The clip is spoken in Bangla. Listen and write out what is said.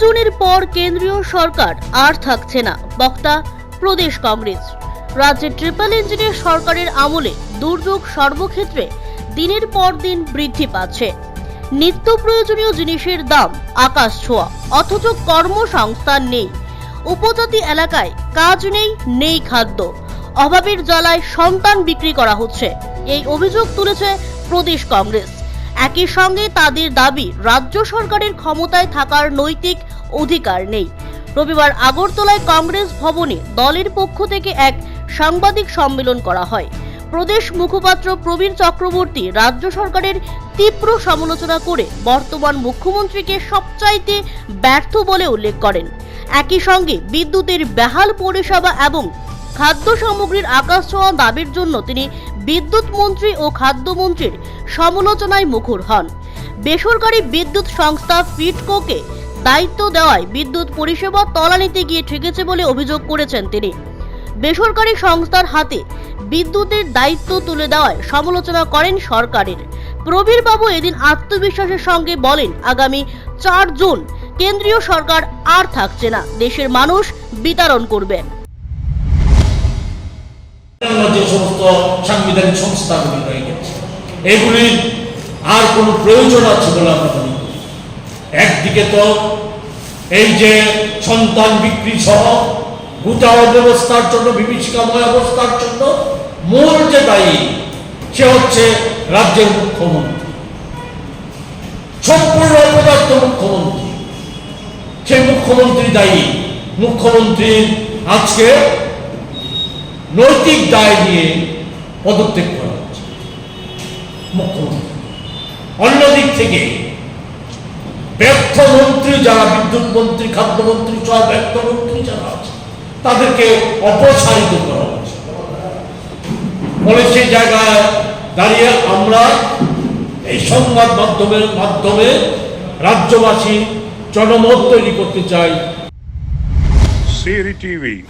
জুনের পর কেন্দ্রীয় সরকার আর থাকছে না। বক্তা, প্রদেশ কংগ্রেস। রাজ্যে ট্রিপল ইঞ্জিনের সরকারের আমলে দুর্যোগ সর্বক্ষেত্রে দিনের পর দিন বৃদ্ধি পাচ্ছে। নিত্য প্রয়োজনীয় জিনিসের দাম আকাশ ছোঁয়া, অথচ কর্মসংস্থান নেই। উপজাতি এলাকায় কাজ নেই নেই খাদ্য। অভাবের জ্বালায় সন্তান বিক্রি করা হচ্ছে। এই অভিযোগ তুলেছে প্রদেশ কংগ্রেস। একই সঙ্গে তাদের দাবি, রাজ্য সরকারের ক্ষমতায় থাকার নৈতিক অধিকার নেই। রবিবার আগরতলায় কংগ্রেস ভবনে দলের পক্ষ থেকে এক সাংবাদিক সম্মেলন করা হয়। প্রদেশ মুখপাত্র প্রবীর চক্রবর্তী রাজ্য সরকারের তীব্র সমালোচনা করে বর্তমান মুখ্যমন্ত্রীকে সবচাইতে ব্যর্থ বলে উল্লেখ করেন। একই সঙ্গে বিদ্যুতের বেহাল পরিষেবা এবং খাদ্য সামগ্রীর আকাশ ছোঁয়া দাবির জন্য তিনি বিদ্যুৎ মন্ত্রী ও খাদ্যমন্ত্রীর সমালোচনায় মুখর হন। বেসরকারি বিদ্যুৎ সংস্থা ফিটকোকে দায়িত্ব দেওয়ায় বিদ্যুৎ পরিষেবা তলানিতে গিয়ে ঠেকেছে বলে অভিযোগ করেছেন তিনি। বেসরকারি সংস্থার হাতে বিদ্যুতের দায়িত্ব তুলে দেওয়ায় সমালোচনা করেন সরকারের। প্রবীরবাবু এদিন আত্মবিশ্বাসের সঙ্গে বলেন, আগামী চার জুন কেন্দ্রীয় সরকার আর থাকছে না, দেশের মানুষ বিতরণ করবে। অন্যান্য যে সমস্ত সাংবিধানিক সংস্থাগুলি রয়ে গেছে এগুলির আর কোনো প্রয়োজন আছে বলে আমরা মনে করি একদিকে তো এই যে সন্তান বিক্রি সহ গোটা অব্যবস্থার জন্য বিভীষিকাময় অবস্থার জন্য মূল যে দায়ী, সে হচ্ছে রাজ্যের মুখ্যমন্ত্রী। সম্পূর্ণ অপদার্থ মুখ্যমন্ত্রী। সেই মুখ্যমন্ত্রী দায়ী। মুখ্যমন্ত্রী আজকে নৈতিক দায় নিয়ে পদত্যাগ করা হচ্ছে। মুখ্যমন্ত্রী। অন্যদিক থেকে ব্যর্থ মন্ত্রী যারা, বিদ্যুৎ মন্ত্রী খাদ্যমন্ত্রী সহ ব্যর্থ মন্ত্রী যারা আছে তাদেরকে অপসারিত করা হচ্ছে। ফলে সেই জায়গায় দাঁড়িয়ে আমরা এই সংবাদ মাধ্যমের মাধ্যমে রাজ্যবাসী জনমত তৈরি করতে চাই। Siri TV